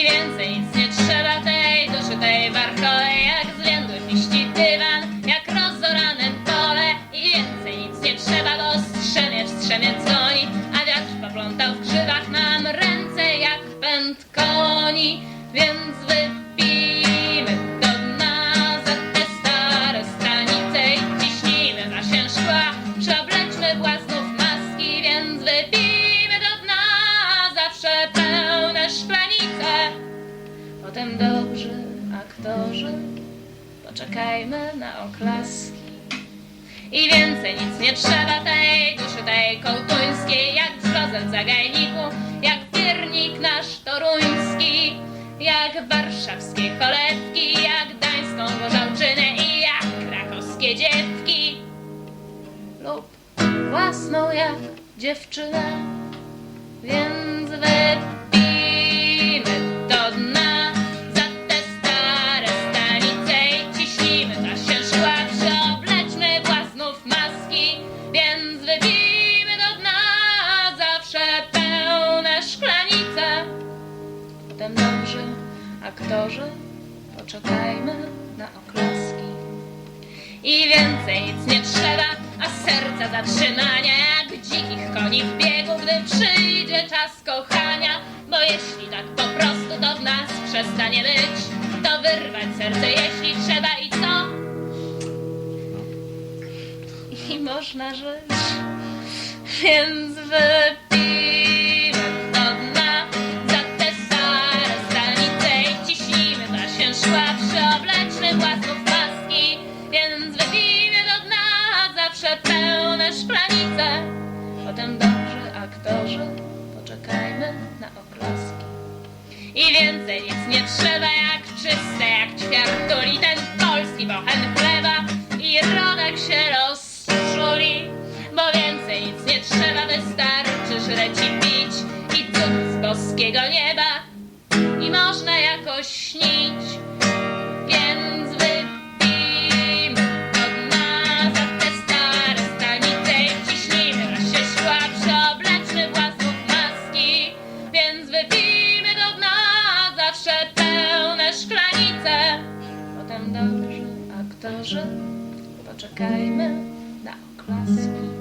i więcej. Nic nie trzeba tej doszytej warchole Jak z rzędu dywan, jak rozorane pole I więcej. Nic nie trzeba, bo strzemiecz strzemię dzwoni A wiatr poplątał w krzywach mam ręce jak pęd koni. Więc wy aktorzy, poczekajmy na oklaski. I więcej nic nie trzeba tej duszy tej kołtuńskiej, jak wzrost w zagajniku, jak piernik nasz toruński, jak warszawskie kolebki, jak gdańską gorzałczynę i jak krakowskie dziewki. Lub własną jak dziewczynę, więc wypijmy Potem dobrzy aktorzy, poczekajmy na oklaski. I więcej nic nie trzeba, a serca zatrzymania jak dzikich koni w biegu, gdy przyjdzie czas kochania. Bo jeśli tak po prostu to w nas przestanie być, to wyrwać serce jeśli trzeba i co? I można żyć, więc wypijmy na oklaski. I więcej nic nie trzeba, jak czyste, jak ćwiartuli ten polski bochen chleba i rodek się rozczuli. Bo więcej nic nie trzeba, wystarczy żreć i pić i cud z boskiego nieba i można jakoś śnić. Aktorzy, poczekajmy na oklaski.